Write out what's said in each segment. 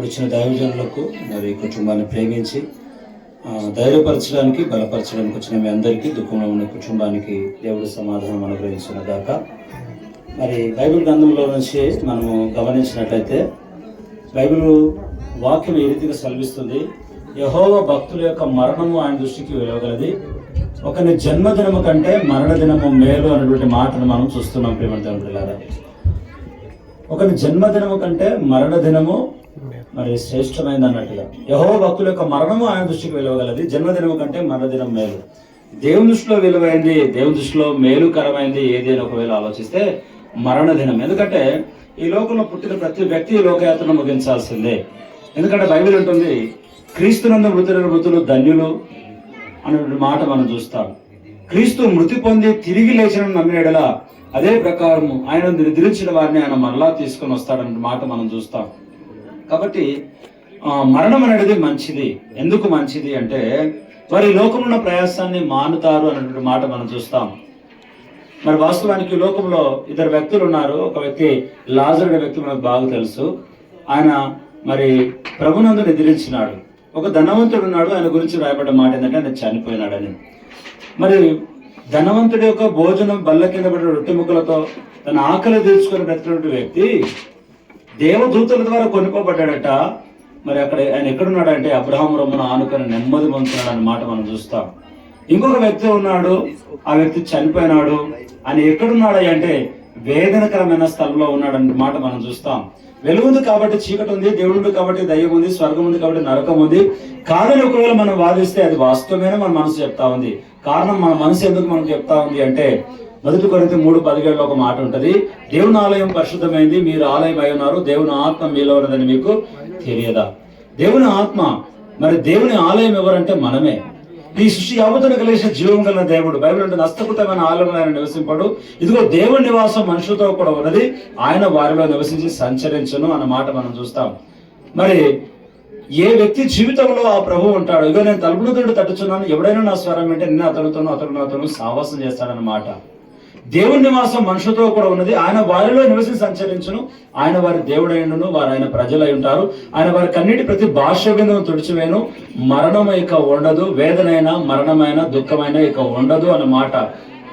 వచ్చిన దైవజనులకు మరి కుటుంబాన్ని ప్రేమించి ధైర్యపరచడానికి బలపరచడానికి వచ్చిన మీ అందరికీ దుఃఖంలో ఉన్న కుటుంబానికి దేవుడు సమాధానం అనుగ్రహించిన దాకా మరి బైబిల్ గ్రంథంలో నుంచి మనము గమనించినట్లయితే బైబిల్ వాక్యం ఏ రీతిగా సెలవిస్తుంది? యహోవ భక్తుల యొక్క మరణము ఆయన దృష్టికి విలువగలది. ఒకని జన్మదినము కంటే మరణ దినము మేలు అనేటువంటి మాటను మనం చూస్తున్నాం ప్రేమ పిల్లారా ఒకని జన్మదినము కంటే మరణ దినము మరి శ్రేష్టమైంది అన్నట్టుగా యహో భక్తుల యొక్క మరణము ఆయన దృష్టికి విలువగలది. జన్మదినం కంటే మరణదినం మేలు. దేవుని దృష్టిలో విలువైంది దేవుని దృష్టిలో మేలుకరమైంది ఏది అని ఒకవేళ ఆలోచిస్తే మరణదినం. ఎందుకంటే ఈ లోకంలో పుట్టిన ప్రతి వ్యక్తి లోకయాత్రను ముగించాల్సిందే. ఎందుకంటే బైబిల్ ఉంటుంది క్రీస్తునందు మృతుల మృతులు ధన్యులు అనే మాట మనం చూస్తాం. క్రీస్తు మృతి పొంది తిరిగి లేచిన నమ్మినడలా అదే ప్రకారము ఆయన నిద్రించిన వారిని ఆయన మరలా తీసుకొని వస్తాడన్న మాట మనం చూస్తాం. కాబట్టి మరణం అనేది మంచిది. ఎందుకు మంచిది అంటే వారి లోకంలో ఉన్న ప్రయాసాన్ని మానుతారు అనేటువంటి మాట మనం చూస్తాం. మరి వాస్తవానికి లోకంలో ఇద్దరు వ్యక్తులు ఉన్నారు. ఒక వ్యక్తి లాజర్ అనే వ్యక్తి మనకు బాగా తెలుసు. ఆయన మరి ప్రభునందు నిద్రించినాడు. ఒక ధనవంతుడు ఉన్నాడు. ఆయన గురించి రాయబడ్డ మాట ఏంటంటే ఆయన చనిపోయినాడని. మరి ధనవంతుడి యొక్క భోజనం బల్ల కింద పడిన రొట్టె ముక్కలతో తన ఆకలి తీర్చుకొని బ్రతికినటువంటి వ్యక్తి దేవదూతుల ద్వారా కొనుక్కోబడ్డాడట. మరి అక్కడ ఆయన ఎక్కడున్నాడంటే అబ్రహం రమ్మను ఆనుకొని నెమ్మది పొందుతున్నాడు అన్న మాట మనం చూస్తాం. ఇంకొక వ్యక్తి ఉన్నాడు. ఆ వ్యక్తి చనిపోయినాడు. ఆయన ఎక్కడున్నాడు అంటే వేదనకరమైన స్థలంలో ఉన్నాడు అన్న మాట మనం చూస్తాం. వెలుగుంది కాబట్టి చీకటి ఉంది దేవుడు ఉంది కాబట్టి దయ్యం ఉంది స్వర్గం ఉంది కాబట్టి నరకం ఉంది. కాదని ఒకవేళ మనం వాదిస్తే అది వాస్తవమైన మన మనసు చెప్తా ఉంది. కారణం మన మనసు ఎందుకు మనం చెప్తా ఉంది అంటే మొదటి కొరింథీ మూడు పదిహేడులో ఒక మాట ఉంటది. దేవుని ఆలయం పరిశుద్ధమైంది మీరు ఆలయం అయి ఉన్నారు దేవుని ఆత్మ మీలో ఉన్నదని మీకు తెలియదా? దేవుని ఆత్మ మరి దేవుని ఆలయం ఎవరంటే మనమే. ఈ సృష్టి యావతను కలిసిన జీవం కలిగిన దేవుడు. బైబిల్ అంటే నష్టకృతమైన ఆలయంలో ఆయన నివసింపడు. ఇదిగో దేవుని నివాసం మనుషులతో కూడా ఉన్నది. ఆయన వారిలో నివసించి సంచరించను అన్న మాట మనం చూస్తాం. మరి ఏ వ్యక్తి జీవితంలో ఆ ప్రభు ఉంటాడు ఇగో నేను తలుపులు తట్టుచున్నాను ఎవడైనా నా స్వరం వింటే నిన్న అతనితోనూ అతడు అతను సాహసం చేస్తాడన్నమాట దేవుని నివాసం మనుషులతో కూడా ఉన్నది. ఆయన వారిలో నివసించి సంచరించును. ఆయన వారి దేవుడైనను వారు ఆయన ప్రజలై ఉంటారు. ఆయన వారి కన్నిటి ప్రతి భాష బిందును తుడిచివేను మరణం ఇక ఉండదు. వేదనైనా మరణమైన దుఃఖమైన ఇక ఉండదు అన్న మాట.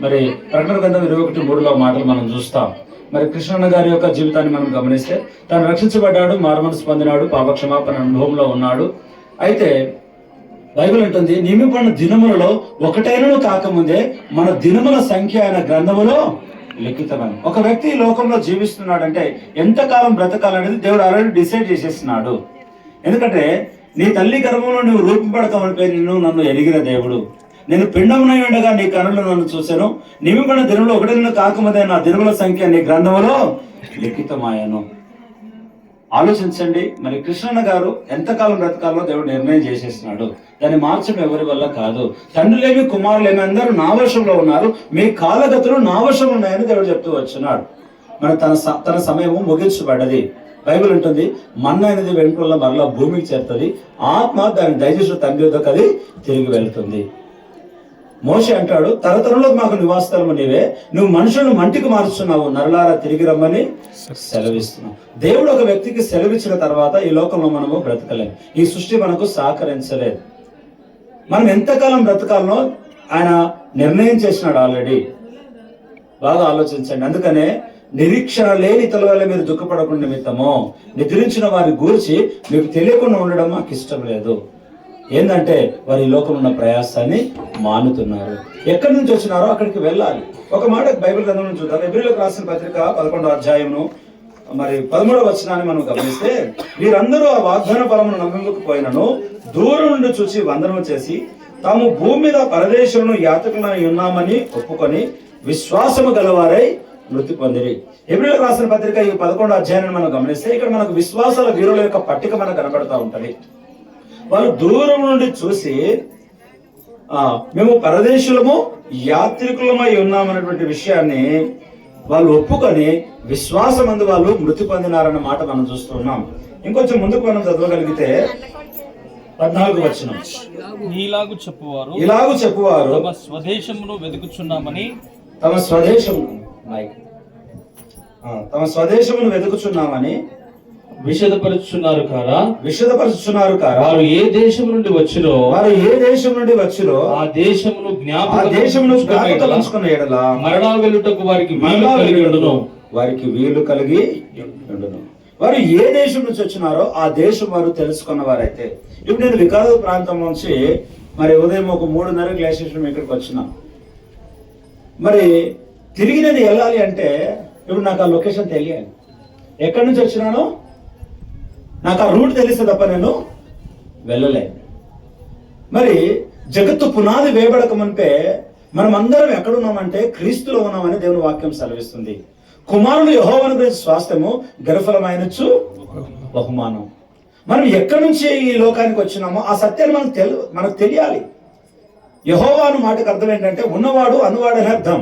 మరి ప్రకటన గ్రంథం ఇరవై ఒకటి మూడులో మాటలు మనం చూస్తాం. మరి కృష్ణన్న గారి యొక్క జీవితాన్ని మనం గమనిస్తే తను రక్షించబడ్డాడు మారుమనసు పొందినాడు పాపక్షమాపణ అనుభవంలో ఉన్నాడు. అయితే బైబిల్ అంటుంది నియమిపడిన దినములలో ఒకటైనను కాకముందే మన దినముల సంఖ్య అయిన గ్రంథములో లిఖితమని. ఒక వ్యక్తి ఈ లోకంలో జీవిస్తున్నాడంటే ఎంతకాలం బ్రతకాలనేది దేవుడు ఆల్రెడీ డిసైడ్ చేసేస్తున్నాడు. ఎందుకంటే నీ తల్లి గర్భంలో నువ్వు రూపింపడతామని పేరు నిన్ను నన్ను ఎరిగిన దేవుడు. నేను పిండమునై ఉండగా నీ కనులు నన్ను చూశాను. నిమిపడిన దినంలో ఒకటి కాకముదే నా దినముల సంఖ్య నీ గ్రంథములో లిఖితమాయను ఆలోచించండి మరి కృష్ణన్న గారు ఎంతకాలం బ్రతకాలో దేవుడు నిర్ణయం చేసేస్తున్నాడు. దాన్ని మార్చడం ఎవరి వల్ల కాదు. తండ్రులేమి కుమారులేమి అందరూ నా వశంలో ఉన్నారు. మీ కాలగతులు నా వశంలో ఉన్నాయని దేవుడు చెప్తూ వచ్చున్నాడు మన తన స- తన సమయము ముగించబడ్డది. బైబిల్ ఉంటుంది మన్న అనేది వెంట్రుల మరలా భూమికి చేరుతుంది. ఆత్మ దాని దయచేసిన తండ్రి వద్దకు అది తిరిగి వెళ్తుంది. మోషి అంటాడు తరతరంలో మాకు నివాసస్థలము నీవే. నువ్వు మనుషులను మంటికి మారుస్తున్నావు నరలారా తిరిగి రమ్మని సెలవిస్తున్నావు దేవుడు ఒక వ్యక్తికి సెలవిచ్చిన తర్వాత ఈ లోకంలో మనము బ్రతకలేము ఈ సృష్టి మనకు సహకరించలేదు. మనం ఎంతకాలం బ్రతకాలనో ఆయన నిర్ణయం చేసినాడు ఆల్రెడీ. బాగా ఆలోచించండి. అందుకనే నిరీక్షణ లేని ఇతరుల వల్ల మీరు దుఃఖపడకుండా నిమిత్తము. నిద్రించిన వారి గూర్చి మీకు తెలియకుండా ఉండడం మాకు ఇష్టం లేదు. ఏంటంటే వారి ఈ లోకంలో ఉన్న ప్రయాసాన్ని మానుతున్నారు. ఎక్కడి నుంచి వచ్చినారో అక్కడికి వెళ్ళాలి. ఒక మాట బైబిల్ గ్రంథం నుంచి చూద్దాం. ఎబ్రిలోకి రాసిన పత్రిక పదకొండో అధ్యాయమును మరి పదమూడవ వచనాన్ని మనం గమనిస్తే వీరందరూ ఆ వాగ్దాన ఫలమును నమ్మకపోయినను దూరం నుండి చూసి వందనం చేసి తాము భూమి మీద పరదేశంలో యాతకులను ఉన్నామని ఒప్పుకొని విశ్వాసము గలవారై మృతి పొందిరి. ఎబ్రిలకు రాసిన పత్రిక ఈ పదకొండు అధ్యాయాన్ని మనం గమనిస్తే ఇక్కడ మనకు విశ్వాసాల వీరుల యొక్క పట్టిక మనకు కనబడతా ఉంటది. వాళ్ళు దూరం నుండి చూసి మేము పరదేశులము యాత్రికులమై ఉన్నామన్నటువంటి విషయాన్ని వాళ్ళు ఒప్పుకొని విశ్వాసమందు వాళ్ళు మృతి పొందినారన్న మాట మనం చూస్తున్నాం ఇంకొంచెం ముందుకు మనం చదవగలిగితే పద్నాలుగు వచ్చిన నీలాగు చెప్పువారు ఇలాగూ చెప్పువారు తమ స్వదేశమును వెతుకుచున్నామని తమ స్వదేశం తమ స్వదేశమును వెతుకుచున్నామని విషదపరుచున్నారు కారా? విషదపరుచున్నారు కారా? వారు ఏ దేశం నుండి వచ్చిరో వారు ఏ దేశం నుండి వచ్చిరో ఆ దేశమును జ్ఞాపకం దేశంలో జ్ఞాపకం ఎడల మరలా వెళ్ళుటకు వారికి వీలు కలిగి ఉండును. వారికి వీలు కలిగి ఉండును. వారు ఏ దేశం నుంచి వచ్చినారో ఆ దేశం వారు తెలుసుకున్న వారైతే ఇప్పుడు నేను వికారాబాద్ ప్రాంతం నుంచి మరి ఉదయం ఒక మూడున్నర గ్లాసేషన్ ఇక్కడికి వచ్చిన. మరి తిరిగి నేను వెళ్ళాలి అంటే ఇప్పుడు నాకు ఆ లొకేషన్ తెలియాలి. ఎక్కడి నుంచి వచ్చినానో? నాకు ఆ రూట్ తెలిస్తే తప్ప నేను వెళ్ళలే. మరి జగత్తు పునాది వేయబడకమంటే మనం అందరం ఎక్కడున్నామంటే క్రీస్తులో ఉన్నామని దేవుని వాక్యం సెలవిస్తుంది. కుమారుడు యహోవను గురించి స్వాస్థ్యము గర్భఫలమైనచ్చు బహుమానం. మనం ఎక్కడి నుంచి ఈ లోకానికి వచ్చినామో ఆ సత్యాన్ని మనం తెలు మనకు తెలియాలి. యహోవాను మాటకు అర్థం ఏంటంటే ఉన్నవాడు అనువాడు అని అర్థం.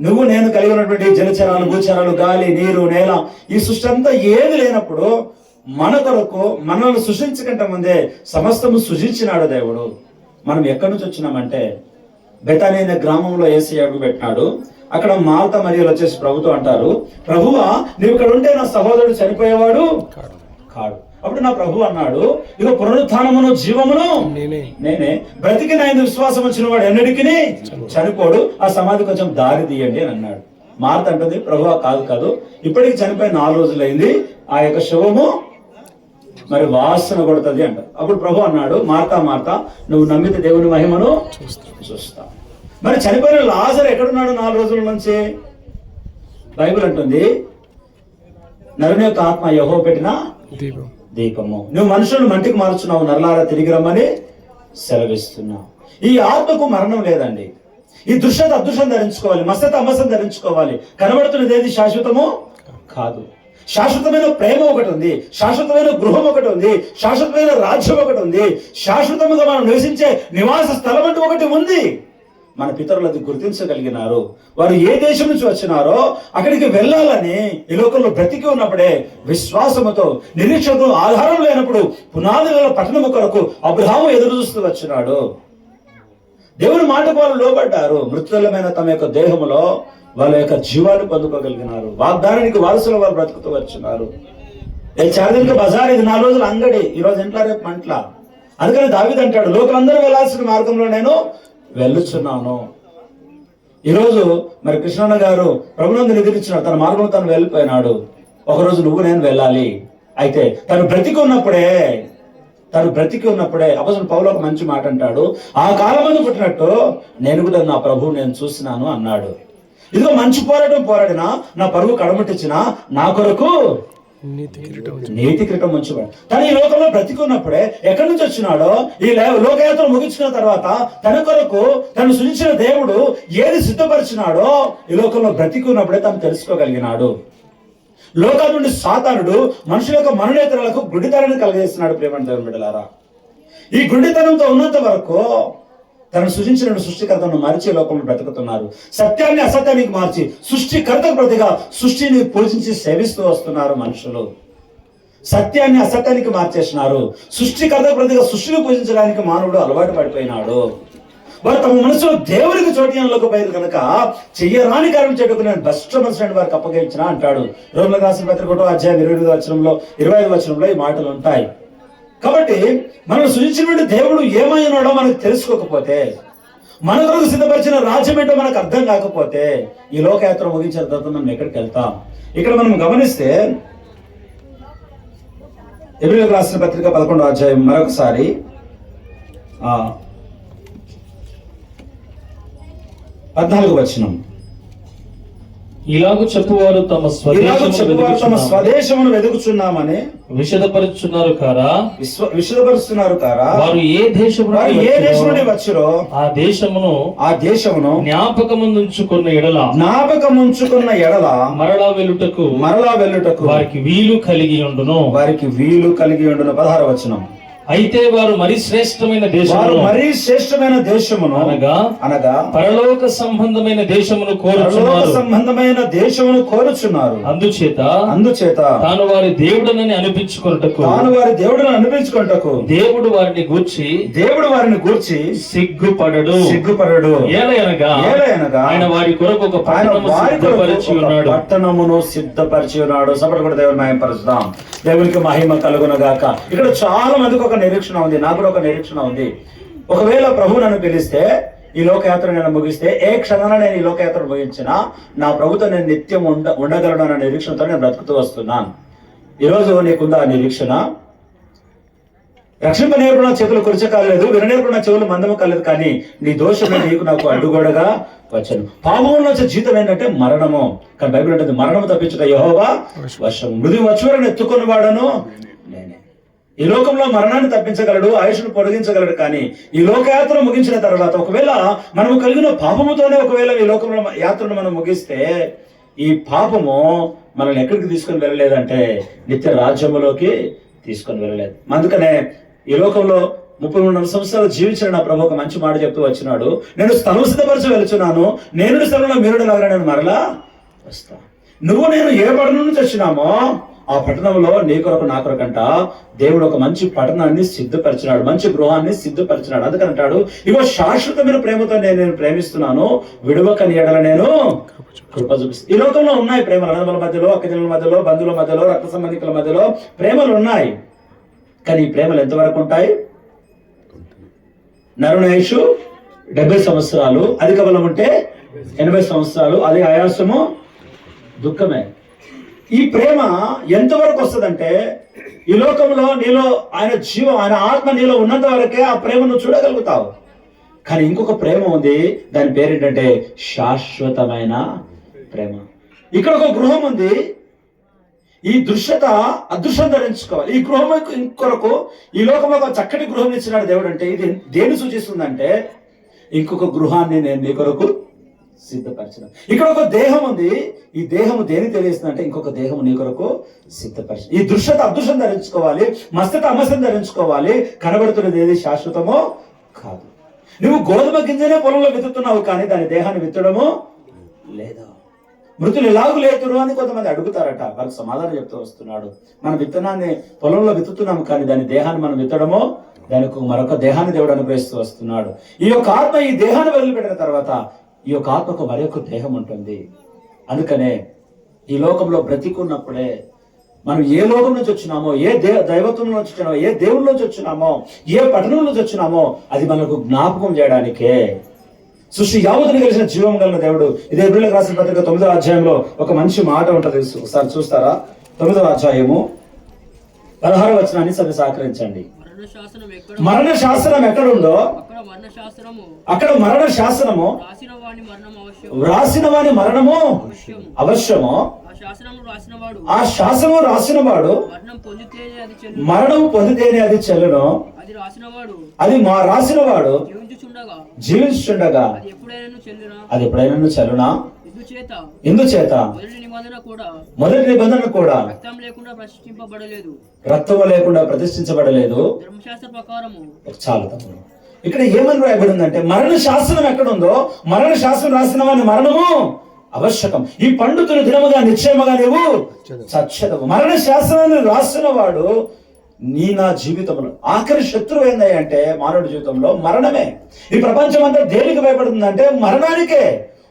నువ్వు నేను కలిగి ఉన్నటువంటి జలచరాలు భూచరాలు గాలి నీరు నేల ఈ సృష్టి అంతా ఏది లేనప్పుడు మన కొరకు మనల్ని సృష్టించకంటే ముందే సమస్తము సృజించినాడు దేవుడు. మనం ఎక్కడి నుంచి వచ్చినామంటే బెతాని అనే గ్రామంలో ఏసీ అడుగు పెట్టినాడు. అక్కడ మాత మరియలు వచ్చేసి ప్రభుతో అంటారు ప్రభువా నువ్వు ఇక్కడ ఉంటే నా సహోదరుడు చనిపోయేవాడు? కాడు. అప్పుడు నా ప్రభు అన్నాడు ఇక పునరుత్నమును జీవమును నేనే. బ్రతికి ఆయన విశ్వాసం వచ్చిన వాడు ఎన్నడికి చనిపోడు. ఆ సమాధి కొంచెం దారి తీయండి అని అన్నాడు. మార్త అంటుంది ప్రభు కాదు కాదు. ఇప్పటికి చనిపోయి నాలుగు రోజులైంది. ఆ యొక్క శవము మరి వాసన కొడుతుంది అంట. అప్పుడు ప్రభు అన్నాడు మార్తా మార్తా నువ్వు నమ్మితే దేవుని మహిమను చూస్తా. మరి చనిపోయిన లాజర్ ఎక్కడున్నాడు నాలుగు రోజుల నుంచి? బైబిల్ అంటుంది నరుని యొక్క ఆత్మ యహో పెట్టిన దీపం. దీపము. నువ్వు మనుషులను మంటికి మారుచున్నావు నరలారా తిరిగి రమ్మని సెలవిస్తున్నావు. ఈ ఆత్మకు మరణం లేదండి. ఈ దృశ్యత అదృశ్యం ధరించుకోవాలి మస్తత అమసం ధరించుకోవాలి. కనబడుతున్నది ఏది శాశ్వతము? కాదు. శాశ్వతమైన ప్రేమ ఒకటి ఉంది శాశ్వతమైన గృహం ఒకటి ఉంది శాశ్వతమైన రాజ్యం ఒకటి ఉంది శాశ్వతముగా మనం నివసించే నివాస స్థలం అంటూ ఒకటి ఉంది. మన పితరులు అది గుర్తించగలిగినారు. వారు ఏ దేశం నుంచి వచ్చినారో అక్కడికి వెళ్ళాలని ఈ లోకంలో బ్రతికి ఉన్నప్పుడే విశ్వాసముతో నిరీక్షకు ఆధారం లేనప్పుడు పునాదుల పట్టణము కొరకు అబ్రహాము ఎదురు చూస్తూ వచ్చినాడు. దేవుని మాటకు వాళ్ళు లోబడ్డారు. మృతులమైన తమ యొక్క దేహములో వాళ్ళ యొక్క జీవాన్ని పొందుకోగలిగినారు. వాగ్దానానికి వారసులు వాళ్ళు బ్రతుకుతూ వచ్చినారు. చారిత్రక బజార్ ఇది నాలుగు రోజులు అంగడి ఈ రోజు ఇంట్లో రేపు మంట్ల. అందుకని దావిదంటాడు లోకలందరూ వెళ్ళాల్సిన మార్గంలో నేను వెళ్ళుచున్నాను. ఈరోజు మరి కృష్ణన్న గారు ప్రభునందు నిద్రించినాడు. తన మార్గంలో తను వెళ్ళిపోయినాడు. ఒకరోజు నువ్వు నేను వెళ్ళాలి. అయితే తను బ్రతికి ఉన్నప్పుడే తను బ్రతికి ఉన్నప్పుడే అపసలు పౌలు ఒక మంచి మాట అంటాడు. ఆ కాలమందు పుట్టినట్టు నేను కూడా నా ప్రభువు నేను చూసినాను అన్నాడు. ఇదిగో మంచి పోరాటం పోరాడినా నా పరువు కడముట్టించిన నా కొరకు నీతి కిరీటం క్రితం ఉంచబడి తను ఈ లోకంలో బ్రతికున్నప్పుడే ఎక్కడి నుంచి వచ్చినాడో ఈ లోకయాత్ర ముగించిన తర్వాత తన కొరకు తను సృజించిన దేవుడు ఏది సిద్ధపరిచినాడో ఈ లోకంలో బ్రతికున్నప్పుడే తను తెలుసుకోగలిగినాడు. లోకాల నుండి సాతానుడు మనుషుల యొక్క మననేతరులకు గుడితనాన్ని కలిగజేస్తున్నాడు ప్రేమ దేవుని బిడ్డలారా. ఈ గుండెతనంతో ఉన్నంత వరకు తను సృజించిన సృష్టికర్తను మరిచే లోకంలో బ్రతుకుతున్నారు. సత్యాన్ని అసత్యానికి మార్చి సృష్టికర్తకు ప్రతిగా సృష్టిని పూజించి సేవిస్తూ వస్తున్నారు మనుషులు. సత్యాన్ని అసత్యానికి మార్చేసినారు. సృష్టికర్త ప్రతిగా సృష్టిని పూజించడానికి మానవుడు అలవాటు పడిపోయినాడు. వారు తమ మనసులో దేవునికి చోటియంలోకి పోయారు కనుక చెయ్యరాని కారణం చెడుకు నేను భ్రష్ట మనసు వారికి అప్పగించిన అంటాడు. రోమిల రాసిన పత్రిక ఒకటో అధ్యాయం ఇరవై ఎనిమిది వచనంలో ఇరవై ఐదు వచనంలో ఈ మాటలు ఉంటాయి. కాబట్టి మనం సృజించినటువంటి దేవుడు ఏమై ఉన్నాడో మనకు తెలుసుకోకపోతే మన కొరకు సిద్ధపరిచిన రాజ్యం ఏంటో మనకు అర్థం కాకపోతే ఈ లోకయాత్ర ముగించిన తర్వాత మనం ఎక్కడికి వెళ్తాం? ఇక్కడ మనం గమనిస్తే ఎబ్రిల్ రాసిన పత్రిక పదకొండో అధ్యాయం మరొకసారి పద్నాలుగు వచ్చినాం ఇలాగు చెప్పువారు తమ చెప్పువారు తమ స్వదేశమును వెతుకుచున్నామని విషదపరుచున్నారు కారా? విశ్వ విషదపరుస్తున్నారు కారా? వారు ఏ వారు ఏ దేశం నుండి వచ్చిరో? ఆ దేశమును ఆ దేశమును జ్ఞాపకముందుంచుకున్న ఎడల జ్ఞాపకం ఉంచుకున్న ఎడల మరలా వెళ్ళుటకు మరలా వెళ్ళుటకు వారికి వీలు కలిగి ఉండును. వారికి వీలు కలిగి ఉండును. పదహార వచనం. అయితే వారు మరి శ్రేష్టమైన దేశమును మరీ శ్రేష్టమైన దేశమును అనగా అనగా పరలోక సంబంధమైన దేశమును కోరుచున్నారు. సంబంధమైన దేశమును కోరుచున్నారు. అందుచేత అందుచేత తాను వారి దేవుడనని అనిపించుకొనుటకు తాను వారి దేవుడిని అనిపించుకుంటకు దేవుడు వారిని గూర్చి దేవుడు వారిని గూర్చి సిగ్గుపడడు. సిగ్గుపడడు. ఏలయనగా ఏలయనగా ఆయన వారి కొరకు ఒక సిద్ధపరిచి ఉన్నాడు. పట్టణమును సిద్ధపరిచి ఉన్నాడు. సపటి కూడా దేవుని మహిమపరుస్తాం దేవునికి మహిమ కలుగును గాక ఇక్కడ చాలా మందికి ఒక నిరీక్షణ ఉంది నాకు కూడా ఒక నిరీక్షణ ఉంది. ఒకవేళ ప్రభు నన్ను పిలిస్తే ఈ లోకయాత్ర నేను ముగిస్తే ఏ క్షణాన నేను ఈ లోకయాత్ర ముగించినా నా ప్రభుత్వం నేను నిత్యం ఉండ ఉండగలను అన్న నిరీక్షణతో నేను బ్రతుకుతూ వస్తున్నాను. ఈరోజు నీకుందా ఆ నిరీక్షణ? రక్షింప నేర్పున చేతులు కురిచ కాలేదు విననేర్పున చెవులు మందము కాలేదు కానీ నీ దోషము నీకు నాకు అడ్డుగోడగా వచ్చను. పాపంలో వచ్చే జీతం ఏంటంటే మరణము. కానీ బైబిల్ అంటే మరణము తప్పించుట యహోవా వర్షం మృదు వచ్చువరని ఎత్తుకొని వాడను ఈ లోకంలో మరణాన్ని తప్పించగలడు ఆయుష్ను పొడిగించగలడు కానీ ఈ లోకయాత్ర ముగించిన తర్వాత ఒకవేళ మనము కలిగిన పాపముతోనే ఒకవేళ ఈ లోకంలో యాత్రను మనం ముగిస్తే ఈ పాపము మనల్ని ఎక్కడికి తీసుకొని వెళ్ళలేదంటే నిత్య రాజ్యములోకి తీసుకొని వెళ్ళలేదు. అందుకనే ఈ లోకంలో ముప్పై మూడు సంవత్సరాలు జీవించిన నా ప్రభు ఒక మంచి మాట చెప్తూ వచ్చినాడు. నేను స్థలం సిద్ధపరచి వెళ్తున్నాను. నేను స్థలంలో మీరు లాగా నేను మరలా వస్తా. నువ్వు నేను ఏ పట్టణం నుంచి వచ్చినామో ఆ పట్టణంలో నీ కొరకు నా కొరకంట దేవుడు ఒక మంచి పట్టణాన్ని సిద్ధపరిచినాడు మంచి గృహాన్ని సిద్ధపరిచినాడు. అందుకని అంటాడు ఇగో శాశ్వతమైన ప్రేమతో నేను నేను ప్రేమిస్తున్నాను విడువక నీడల నేను కృప చూపిస్తాను ఈ లోకంలో ఉన్నాయి ప్రేమలు అన్నదమ్ముల మధ్యలో అక్కజనుల మధ్యలో బంధువుల మధ్యలో రక్త సంబంధికుల మధ్యలో ప్రేమలు ఉన్నాయి. కానీ ఈ ప్రేమలు ఎంతవరకు ఉంటాయి? నరుణేషు డెబ్బై సంవత్సరాలు. అధిక బలం ఉంటే ఎనభై సంవత్సరాలు. అది ఆయాసము దుఃఖమే. ఈ ప్రేమ ఎంతవరకు వస్తుందంటే ఈ లోకంలో నీలో ఆయన జీవం ఆయన ఆత్మ నీలో ఉన్నంత వరకే ఆ ప్రేమను చూడగలుగుతావు. కానీ ఇంకొక ప్రేమ ఉంది దాని పేరు ఏంటంటే శాశ్వతమైన ప్రేమ. ఇక్కడ ఒక గృహం ఉంది. ఈ దృశ్యత అదృశ్యం ధరించుకోవాలి. ఈ గృహం ఇంకొరకు ఈ లోకంలో ఒక చక్కటి గృహం ఇచ్చినాడు దేవుడు అంటే ఇది దేని సూచిస్తుందంటే ఇంకొక గృహాన్ని నేను నీ కొరకు సిద్ధపరచడం. ఇక్కడ ఒక దేహం ఉంది. ఈ దేహము దేని తెలియస్తుందంటే ఇంకొక దేహము నీ కొరకు సిద్ధపరచడం ఈ దృశ్యత అదృశ్యం ధరించుకోవాలి. మస్తత అమస్యం ధరించుకోవాలి. కనబడుతున్నది ఏది శాశ్వతమో కాదు. నువ్వు గోధుమ గింజనే పొలంలో విత్తుతున్నావు కానీ దాని దేహాన్ని విత్తడము లేదా? మృతులు ఎలాగూ లేతురు అని కొంతమంది అడుగుతారట. వాళ్ళకి సమాధానం చెప్తూ వస్తున్నాడు. మన విత్తనాన్ని పొలంలో విత్తుతున్నాం కానీ దాని దేహాన్ని మనం విత్తడమో దానికి మరొక దేహాన్ని దేవుడు అనుగ్రహిస్తూ వస్తున్నాడు. ఈ యొక్క ఆత్మ ఈ దేహాన్ని వదిలిపెట్టిన తర్వాత ఈ యొక్క ఆత్మకు మరి యొక్క దేహం ఉంటుంది. అందుకనే ఈ లోకంలో బ్రతికున్నప్పుడే మనం ఏ లోకం నుంచి వచ్చినామో ఏ దే దైవత్వం నుంచి వచ్చినామో ఏ దేవుడి నుంచి వచ్చినామో ఏ పట్టణం నుంచి వచ్చినామో అది మనకు జ్ఞాపకం చేయడానికే. సృష్టి యావత్తుని కలిసిన జీవం కలిగిన దేవుడు. ఇదే ఏప్రిల్ రాసిన పత్రిక తొమ్మిదవ అధ్యాయంలో ఒక మంచి మాట ఉంటుంది. ఒకసారి చూస్తారా? తొమ్మిదవ అధ్యాయము పదహారు వచనాన్ని సరి సహకరించండి. మరణ శాసనం ఎక్కడ శాస్త్రం ఎక్కడుందో? అక్కడ మరణ శాస్త్రము రాసిన వాని మరణము అవశ్యము. ఆ శాసనము రాసిన వాడు. మరణం పొందితేనే అది చెల్లు మరణం పొందితేనే అది చెల్లును? అది మా రాసిన వాడు జీవించుండగా అది ఎప్పుడైనా చెల్లునా? ఎందుచేత? మొదటి నిబంధన కూడా మొదటి నిబంధన కూడా రక్తం లేకుండా ప్రశ్నింపబడలేదు రక్తము లేకుండా ప్రతిష్ఠించబడలేదు. ధర్మశాస్త్ర ప్రకారము చాలు తమ్ముడు ఇక్కడ ఏమని రాయబడి ఉందంటే మరణ శాసనం ఎక్కడుందో మరణ శాసనం రాసిన వాని మరణము? ఆవశ్యకం. ఈ పండుతున్న దినముగా నిశ్చయముగా నీవు చచ్చదవు మరణ శాసనాన్ని రాసిన వాడు నీ నా జీవితంలో ఆఖరి శత్రువు ఏందయ్య అంటే మానవుడి జీవితంలో మరణమే. ఈ ప్రపంచం అంతా దేనికి భయపడుతుందంటే మరణానికే.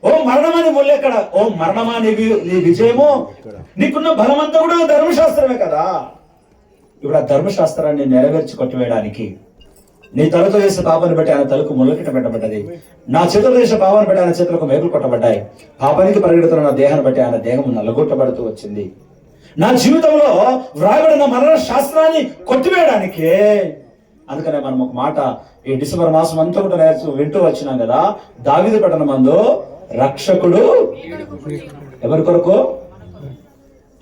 ఓ మరణమని ముల్లెక్కడ ఓ మరణమా నీ విజయము? నీకున్న బలమంతా కూడా ధర్మశాస్త్రమే కదా? ఇప్పుడు ఆ ధర్మశాస్త్రాన్ని నెరవేర్చి కొట్టివేయడానికి నీ తలతో చేసే పాపాన్ని బట్టి ఆయన తలకు ముళ్ళకిట పెట్టబడ్డది. నా చేతులు చేసే పాపాన్ని బట్టి ఆయన చేతులకు మేకులు కొట్టబడ్డాయి. పాపానికి పరిగెడుతున్న నా దేహాన్ని బట్టి ఆయన దేహం నల్లగొట్టబడుతూ వచ్చింది. నా జీవితంలో వ్రాయబడిన మరణ శాస్త్రాన్ని కొట్టివేయడానికి అందుకనే మనం ఒక మాట ఈ డిసెంబర్ మాసం అంతా కూడా నేర్చు వింటూ వచ్చినాం కదా. దావిది పట్టణ మందు రక్షకుడు ఎవరి కొరకు?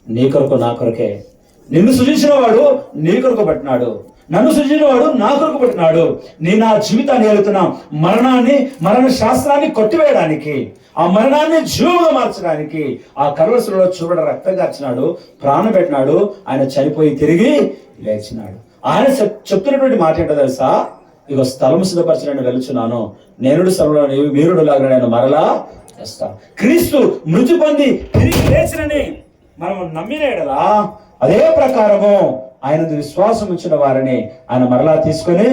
నీ కొరకు నా కొరకే. నిన్ను సృజించిన వాడు నీ కొరకు పట్టినాడు. నన్ను సృజించిన వాడు నా కొరకు పట్టినాడు. నీ నా జీవితాన్ని వెళుతున్న మరణాన్ని మరణ శాస్త్రాన్ని కొట్టివేయడానికి ఆ మరణాన్ని జీవంగా మార్చడానికి ఆ కర్వసులో చూడ రక్తం కార్చినాడు ప్రాణం పెట్టినాడు ఆయన చనిపోయి తిరిగి లేచినాడు. ఆయన చెప్తున్నటువంటి మాట ఏంటో తెలుసా? ఇక స్థలం సిద్ధపరచడానికి వెళ్తున్నాను నేనుడు స్థలంలో మీరుడు వీరుడు లాగా నేను మరలా వస్తా. క్రీస్తు మృతి పొంది తిరిగి లేచినని మనం నమ్మినేడలా అదే ప్రకారము ఆయన విశ్వాసం ఉంచిన వారిని ఆయన మరలా తీసుకొని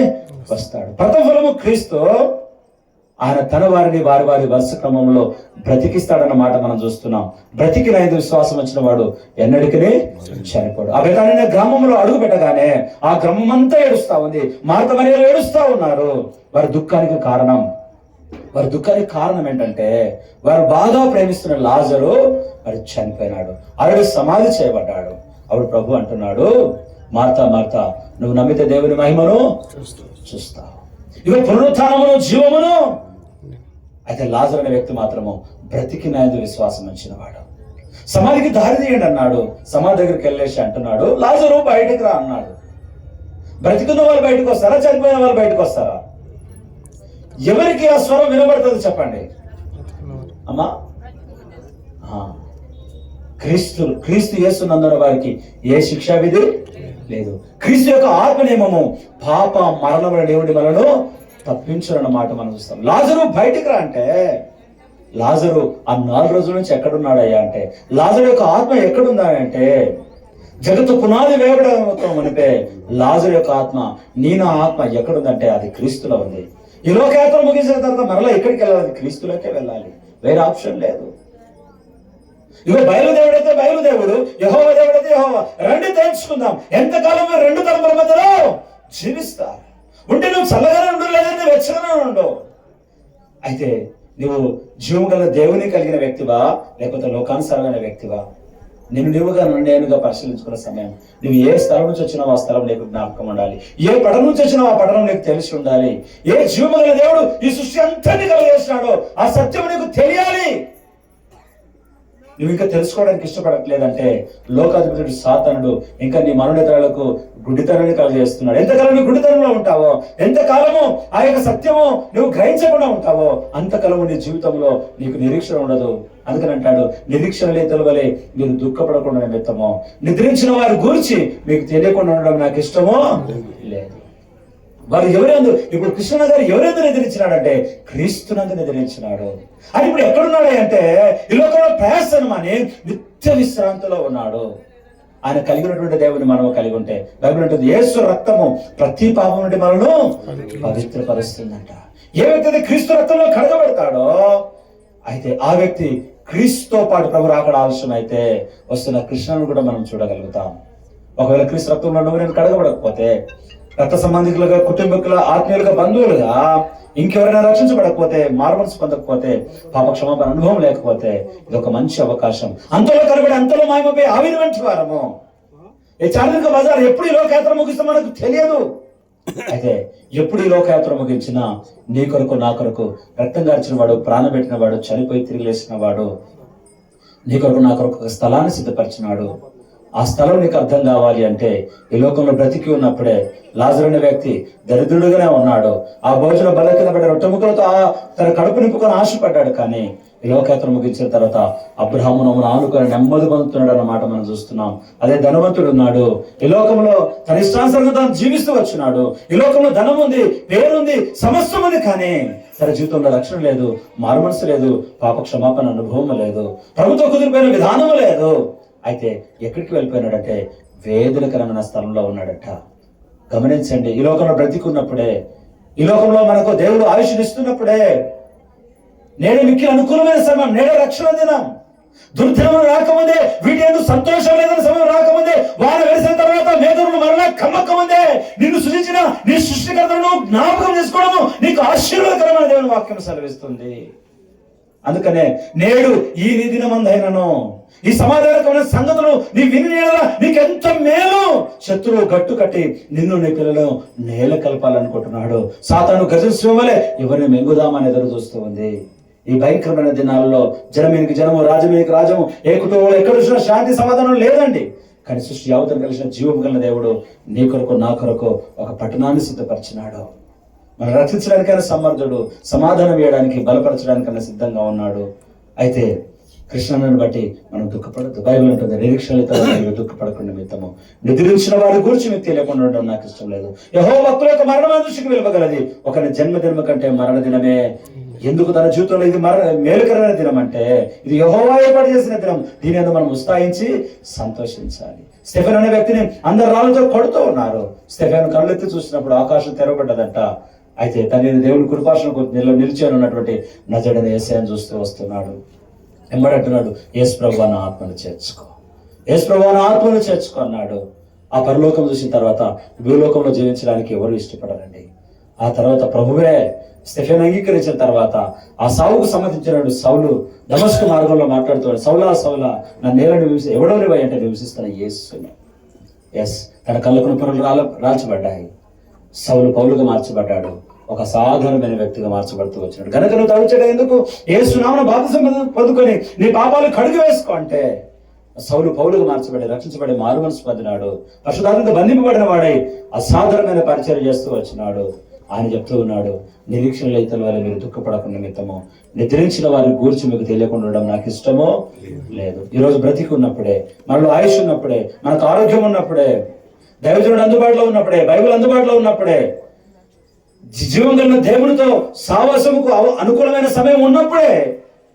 వస్తాడు. ప్రతఫలము క్రీస్తు ఆయన తన వారిని వారి వారి వరుస క్రమంలో బ్రతికిస్తాడన్న మాట మనం చూస్తున్నాం. బ్రతికిన ఐదు విశ్వాసం వచ్చిన వాడు ఎన్నడికి చనిపోడు. ఆ బెతానిన గ్రామంలో అడుగు పెట్టగానే ఆ గ్రామం అంతా ఏడుస్తా ఉంది. మార్త మరియలు ఏడుస్తా ఉన్నారు. వారి దుఃఖానికి కారణం వారి దుఃఖానికి కారణం ఏంటంటే వారు బాగా ప్రేమిస్తున్న లాజరు మరి చనిపోయినాడు. ఆవిడ సమాధి చేయబడ్డాడు. అప్పుడు ప్రభు అంటున్నాడు మార్తా మార్తా నువ్వు నమ్మితే దేవుని మహిమను చూస్తావు. ఇక పునరుత్నమును జీవమును అయితే లాజర్ అనే వ్యక్తి మాత్రము బ్రతికినందు విశ్వాసం ఉంచిన సమాధికి దారి తీయండి అన్నాడు. సమాధి దగ్గరికి వెళ్ళేసి అంటున్నాడు లాజరు బయటకు రా అన్నాడు. బ్రతికున్న వాళ్ళు బయటకు వస్తారా? చనిపోయిన వాళ్ళు బయటకు వస్తారా? ఎవరికి ఆ స్వరం వినబడుతుంది చెప్పండి. అమ్మా ఆ. క్రీస్తు క్రీస్తు చేస్తున్నందున వారికి ఏ శిక్షా విధి? లేదు. క్రీస్తు యొక్క ఆత్మ నియమము పాప మరణముల దేవుడి మనను తప్పించరన్నమాట మనం చూస్తాం. లాజరు బయటికి రా అంటే లాజరు ఆ నాలుగు రోజుల నుంచి ఎక్కడున్నాడయ్యా అంటే లాజరు యొక్క ఆత్మ ఎక్కడుందా అంటే జగత్తు పునాది వేయడం అనిపే లాజరు యొక్క ఆత్మ నీ నా ఆత్మ ఎక్కడుందంటే అది క్రీస్తులో ఉంది. ఈ లోకయాత్ర ముగిసిన తర్వాత మరలా ఎక్కడికి వెళ్ళాలి? క్రీస్తులోకే వెళ్ళాలి. వేరే ఆప్షన్ లేదు. ఇగో బయలుదేవుడైతే బయలుదేవుడు యహోవ దేవుడైతే యహోవ. రెండు తెలుసుకుందాం ఎంతకాలం రెండు తరముల మధ్యలో జీవిస్తారు. ఉంటే నువ్వు చల్లగానే ఉండు లేదంటే వెచ్చగానే ఉండవు అయితే నువ్వు జీవం గల దేవుని కలిగిన వ్యక్తివా లేకపోతే లోకానుసారమైన వ్యక్తివా? నేను నువ్వుగా నేనుగా పరిశీలించుకున్న సమయం. నువ్వు ఏ స్థలం నుంచి వచ్చినావు ఆ స్థలం నీకు జ్ఞాపకం ఉండాలి. ఏ పటం నుంచి వచ్చినావు ఆ పటం నీకు తెలిసి ఉండాలి. ఏ జీవగల దేవుడు ఈ సృష్టి అంతని కలిగేసినాడో ఆ సత్యం నీకు తెలియాలి. నువ్వు ఇంకా తెలుసుకోవడానికి ఇష్టపడట్లేదంటే లోకాధిపతుడు సాతనుడు ఇంకా నీ మనోనేతరాలకు గుడ్డితనాన్ని కలుగజేస్తున్నాడు ఎంతకాలం నువ్వు గుడ్డితనంలో ఉంటావో? ఎంతకాలము ఆ యొక్క సత్యము నువ్వు గ్రహించకుండా ఉంటావో? అంతకాలము నీ జీవితంలో నీకు నిరీక్షణ ఉండదు. అందుకని అంటాడు నిరీక్షణ లేతల వలె మీరు దుఃఖపడకుండా నిమిత్తమో నిద్రించిన వారి గురించి మీకు తెలియకుండా ఉండడం నాకు ఇష్టమో? లేదు. వారు ఎవరెందు? ఇప్పుడు కృష్ణ గారు ఎవరెందు నిద్రించినాడంటే క్రీస్తునందు నిద్రించినాడు. అని ఇప్పుడు ఎక్కడున్నాడు అంటే ఈ లోకంలో ప్రయాసం అని నిత్య విశ్రాంతిలో ఉన్నాడు. ఆయన కలిగినటువంటి దేవుని మనం కలిగి ఉంటే. బైబిల్ ఉంటుంది యేసు రక్తము ప్రతి పాపం నుండి మనను పవిత్రపరుస్తుందంట. ఏ వ్యక్తి అయితే క్రీస్తు రక్తంలో కడగబడతాడో అయితే ఆ వ్యక్తి క్రీస్తుతో పాటు ప్రభు రాకడ ఆలస్యం అయితే వస్తున్న కృష్ణను కూడా మనం చూడగలుగుతాం. ఒకవేళ క్రీస్తు రక్తంలో నేను కడగబడకపోతే రక్త సంబంధికులుగా కుటుంబకుల ఆత్మీయులుగా బంధువులుగా ఇంకెవరైనా రక్షించబడకపోతే మారుమనసు పొందకపోతే పాప క్షమాపణ అనుభవం లేకపోతే ఇది ఒక మంచి అవకాశం. అంతలో కనబడి అంతలో మాయమైపోయి ఆవిర్వంటి వారము. ఈ చారిత్రక బజార్ ఎప్పుడు ఈ లోకయాత్ర ముగిస్తే మనకు తెలియదు. అయితే ఎప్పుడు ఈ లోకయాత్ర ముగించినా నీ కొరకు నా కొరకు రక్తం గార్చిన వాడు ప్రాణం పెట్టిన వాడు చనిపోయి తిరిగి లేచిన వాడు నీ కొరకు నా కొరకు ఒక స్థలాన్ని సిద్ధపరిచినాడు. ఆ స్థలం నీకు అర్థం కావాలి అంటే ఈ లోకంలో బ్రతికి ఉన్నప్పుడే లాజరు అనే వ్యక్తి దరిద్రుడుగానే ఉన్నాడు. ఆ భోజన బల కింద పడే రొట్టెముక్కలతో ఆ తన కడుపు నింపుకొని ఆశపడ్డాడు. కానీ ఈ లోకయాత్ర ముగించిన తర్వాత అబ్రహాము నమ్మును ఆనుకొని నెమ్మది పొందుతున్నాడు అన్నమాట మనం చూస్తున్నాం. అదే ధనవంతుడు ఉన్నాడు. ఈ లోకంలో తన ఇష్టానుసరంగా తాను జీవిస్తూ వచ్చినాడు. ఈ లోకంలో ధనం ఉంది పేరుంది సమస్తం ఉంది. కానీ తన జీవితంలో రక్షణ లేదు మారుమనసు లేదు పాప క్షమాపణ అనుభవం లేదు ప్రభుత్వ కుదిరిపోయిన విధానం లేదు. అయితే ఎక్కడికి వెళ్ళిపోయినాడంటే వేదనకరమైన స్థలంలో ఉన్నాడట. గమనించండి ఈ లోకంలో బ్రతికున్నప్పుడే ఈ లోకంలో మనకు దేవుడు ఆయుష్నిస్తున్నప్పుడే నేడు మిక్కి అనుకూలమైన సమయం నేడే రక్షణ దినం. దుర్దినములు రాకముందే వీటి ఎందుకు సంతోషం లేదని సమయం రాకముందే వారు వెలిసిన తర్వాత మేధులు మరలా కమ్మకముందే నిన్ను సృజించిన నీ సృష్టికర్తను జ్ఞాపకం చేసుకోవడము నీకు ఆశీర్వాదకరమైన దేవుని వాక్యం సెలవిస్తుంది. అందుకనే నేడు ఈ నిధినమందైనను ఈ సమాధానకమైన సంగతులు నీ విని నీకెంత మేలు? శత్రువు గట్టు కట్టి నిన్ను నీ పిల్లలను నేల కలపాలనుకుంటున్నాడు. సాతాను గజస్వం వలె ఎవరిని మెంగుదామని ఎదురు చూస్తూ ఉంది. ఈ భయంకరమైన దినాలలో జనమేనికి జనము రాజమేనికి రాజము ఏ కుటుంబంలో ఎక్కడ చూసినా శాంతి సమాధానం లేదండి. కానీ సృష్టి యావతను కలిసిన జీవం కలిగిన దేవుడు నీ కొరకు నా కొరకు ఒక పట్టణాన్ని సిద్ధపరిచినాడు. రక్షించడానికైనా సమర్థుడు సమాధానం వేయడానికి బలపరచడానికైనా సిద్ధంగా ఉన్నాడు. అయితే కృష్ణను బట్టి మనం దుఃఖపడద్దు. బైబిల్ ఉంటుంది నిరీక్షణతో దుఃఖపడకుండా మిత్తము. నిద్రించిన వారి గురించి మీకు తెలియకుండా ఉండడం నాకు ఇష్టం లేదు. యహో భక్తుల యొక్క మరణ దృష్టికి వెలువగలది. ఒకరి జన్మదినం కంటే మరణ దినమే ఎందుకు తన జీవితంలో ఇది మర మేలుకరమైన దినం అంటే ఇది యహోవా ఏర్పాటు చేసిన దినం. దీని మీద మనం ఉత్సాహించి సంతోషించాలి. స్టెఫెన్ అనే వ్యక్తిని అందరు రాళ్ళతో కొడుతూ ఉన్నారు. స్టెఫెన్ కళ్ళెత్తి చూసినప్పుడు ఆకాశం తెరవబడ్డదంట. అయితే తన దేవుని కృపాసన నిల నిలిచాను అన్నటువంటి నజడని ఏసయాన్ని చూస్తూ వస్తున్నాడు. ఎంబడంటున్నాడు యేసు ప్రభు నా ఆత్మను చేర్చుకో. యేసు ప్రభు నా ఆత్మను చేర్చుకో అన్నాడు. ఆ పరలోకం చూసిన తర్వాత భూలోకంలో జీవించడానికి ఎవరు ఇష్టపడరండి? ఆ తర్వాత ప్రభువే స్టెఫెన్ అంగీకరించిన తర్వాత ఆ సావుకు సంబంధించిన సౌలు దమస్కు మార్గంలో మాట్లాడుతున్నాడు సౌలా సౌలా నా నేలను నివసి ఎవడో అంటే నివసిస్తున్న యేసుని. ఎస్ తన కళ్ళకున్న పొరలు రాల రాల్చబడ్డాయి. సౌలు పౌలుగా మార్చబడ్డాడు. ఒక సాధారణమైన వ్యక్తిగా మార్చబడుతూ వచ్చినాడు. కనుక నువ్వు తడుచడం ఎందుకు? ఏ సునామన బాప్తిసం పొందుకొని నీ పాపాలు కడుగు వేసుకో అంటే సౌలు పౌలుగా మార్చబడి రక్షించబడి మారు మనసు పొందినాడు. పరిశుధాత్మతో బంధింపబడిన వాడై అసాధారణమైన పరిచయం చేస్తూ వచ్చినాడు. ఆయన చెప్తూ ఉన్నాడు నిరీక్షణ లేతల వల్ల మీరు దుఃఖపడకుండా నిమిత్తము. నిద్రించిన వారిని గూర్చి మీకు తెలియకుండా ఉండడం నాకు ఇష్టమో? లేదు. ఈరోజు బ్రతికి ఉన్నప్పుడే మనలో ఆయుష్ ఉన్నప్పుడే మనకు ఆరోగ్యం ఉన్నప్పుడే దైవజనుడు అందుబాటులో ఉన్నప్పుడే బైబిల్ అందుబాటులో ఉన్నప్పుడే జీవం కలిగిన దేవునితో సావాసముకు అనుకూలమైన సమయం ఉన్నప్పుడే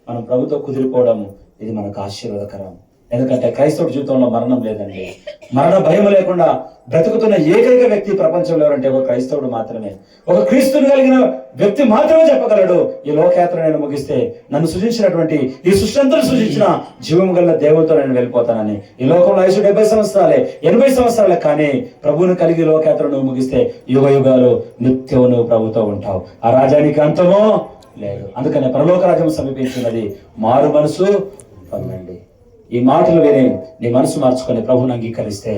మనం ప్రభుత్వం కుదిరిపోవడం ఇది మనకు ఆశీర్వాదకరం. ఎందుకంటే క్రైస్తవ జీవితంలో మరణం లేదండి. మరణ భయం లేకుండా బ్రతుకుతున్న ఏకైక వ్యక్తి ప్రపంచంలో ఎవరంటే ఒక క్రైస్తవుడు మాత్రమే. ఒక క్రీస్తుని కలిగిన వ్యక్తి మాత్రమే చెప్పగలడు. ఈ లోకయాత్ర నేను ముగిస్తే నన్ను సృజించినటువంటి ఈ సృష్టి సృజించిన జీవం గల దేవుడితో నేను వెళ్ళిపోతానని. ఈ లోకంలో ఆయుష్ డెబ్బై సంవత్సరాలే ఎనభై సంవత్సరాలే కానీ ప్రభువుని కలిగి లోకయాత్ర నువ్వు ముగిస్తే యుగ యుగాలు నిత్యం నువ్వు ప్రభుతో ఉంటావు. ఆ రాజానికి అంతమో లేదు. అందుకనే పరలోక రాజ్యం సమీపించినది మారు మనసు పొందండి. ఈ మాటలు విని నీ మనసు మార్చుకొని ప్రభుని అంగీకరిస్తే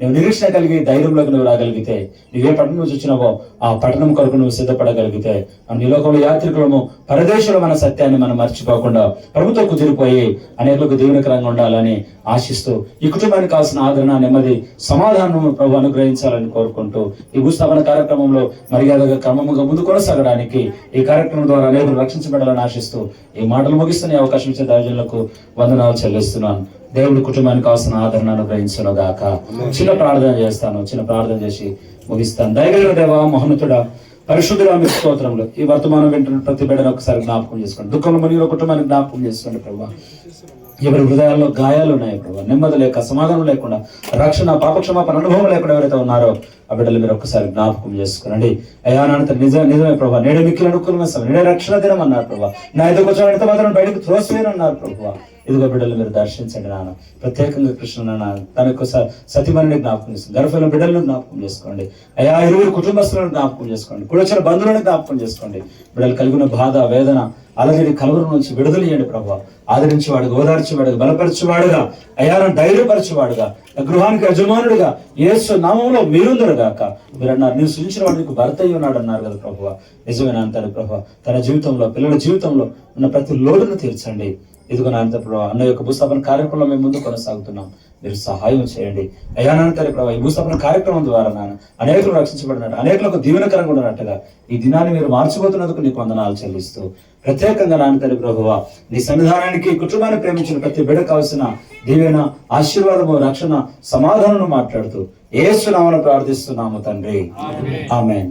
నువ్వు నిరీక్షణ కలిగి ధైర్యంలోకి నువ్వు రాగలిగితే నువ్వే పట్టణం చూసినావో ఆ పట్టణం కొరకు నువ్వు సిద్ధపడగలిగితే మనం ఈ లోకంలో యాత్రికులము పరదేశంలో మన సత్యాన్ని మనం మర్చిపోకుండా ప్రభుత్వం కుదిరిపోయి అనేకులకు దీవెనకరంగా ఉండాలని ఆశిస్తూ ఈ కుటుంబానికి కావాల్సిన ఆదరణ నెమ్మది సమాధానం ప్రభు అనుగ్రహించాలని కోరుకుంటూ ఈ భూస్థాపన కార్యక్రమంలో మర్యాదగా క్రమముగా ముందు కొనసాగడానికి ఈ కార్యక్రమం ద్వారా అనేకులు రక్షించబడాలని ఆశిస్తూ ఈ మాటలు ముగిస్తున్న అవకాశం ఇచ్చే దైవజనులకు వందనాలు చెల్లిస్తున్నాను. దేవుడి కుటుంబానికి కావాల్సిన ఆదరణ అనుగ్రహించను గాక. చిన్న ప్రార్థన చేస్తాను చిన్న ప్రార్థన చేసి ముగిస్తాను. దయగలిగిన దేవ మహోన్నతుడా పరిశుద్ధుడా మీ స్తోత్రంలో ఈ వర్తమానం వింటున్న ప్రతి బిడ్డను ఒకసారి జ్ఞాపకం చేసుకోండి. దుఃఖంలో మునిగిన కుటుంబానికి జ్ఞాపకం చేసుకోండి ప్రభా. ఎవరి హృదయాల్లో గాయాలు ఉన్నాయి ప్రభా. నెమ్మది లేక సమాధానం లేకుండా రక్షణ పాపక్షమాపణ అనుభవం లేకుండా ఎవరైతే ఉన్నారో ఆ బిడ్డలు మీరు ఒక్కసారి జ్ఞాపకం చేసుకోనండి. అయ్యా నాన్న నిజ నిజమే ప్రభా. నేడే మిక్కిలు అనుకూలమైన సమయం నేడే రక్షణ దినం అన్నారు ప్రభా. నా ఎదుగు వచ్చిన ఎంత మాత్రం బయటకు త్రోసివేయను అన్నారు ప్రభా. ఇదిగో బిడ్డలు మీరు దర్శించండి నాన్న. ప్రత్యేకంగా కృష్ణ నాన్న తన యొక్క స- సతీమణిని జ్ఞాపకం చేసుకోండి గర్భంలో బిడ్డలను జ్ఞాపకం చేసుకోండి. అయ్యా ఇరువురు కుటుంబస్తులను జ్ఞాపకం చేసుకోండి. కూడా వచ్చిన బంధువులను జ్ఞాపకం చేసుకోండి. బిడ్డలు కలిగిన బాధ వేదన అలజడి కలవరం నుంచి విడుదల చేయండి ప్రభా. ఆదరించేవాడుగా ఓదార్చేవాడుగా బలపరిచేవాడుగా అయ్యాలను ధైర్యపరిచేవాడుగా గృహానికి యజమానుడిగా ఏసు నామంలో మీరుందరుగా. గాక. మీరు అన్నారు నేను సృజించిన వాడు నీకు భర్త అయి ఉన్నాడు అన్నారు కదా ప్రభు నిజమైన అంటారు ప్రభు తన జీవితంలో పిల్లల జీవితంలో ఉన్న ప్రతి లోటును తీర్చండి. ఇదిగో నాన్న ప్రభు అన్న యొక్క భూస్థాపన కార్యక్రమంలో మేము ముందు కొనసాగుతున్నాం. మీరు సహాయం చేయండి. అయ్యా నాన్న ప్రభావ ఈ భూస్థాపన కార్యక్రమం ద్వారా నాన్న అనేకులు రక్షించబడినట్టు అనేకులకు దీవెనకరంగా ఉన్నట్టుగా ఈ దినాన్ని మీరు మార్చిపోతున్నందుకు నీకు వందనాలు చెల్లిస్తూ ప్రత్యేకంగా నాన్న తల్లి ప్రభువ నీ సన్నిధానానికి కుటుంబాన్ని ప్రేమించిన ప్రతి బిడ్డ కావలసిన దీవెన ఆశీర్వాదము రక్షణ సమాధానం మాట్లాడుతూ ఏసునామను ప్రార్థిస్తున్నాము తండ్రి. ఆమెన్.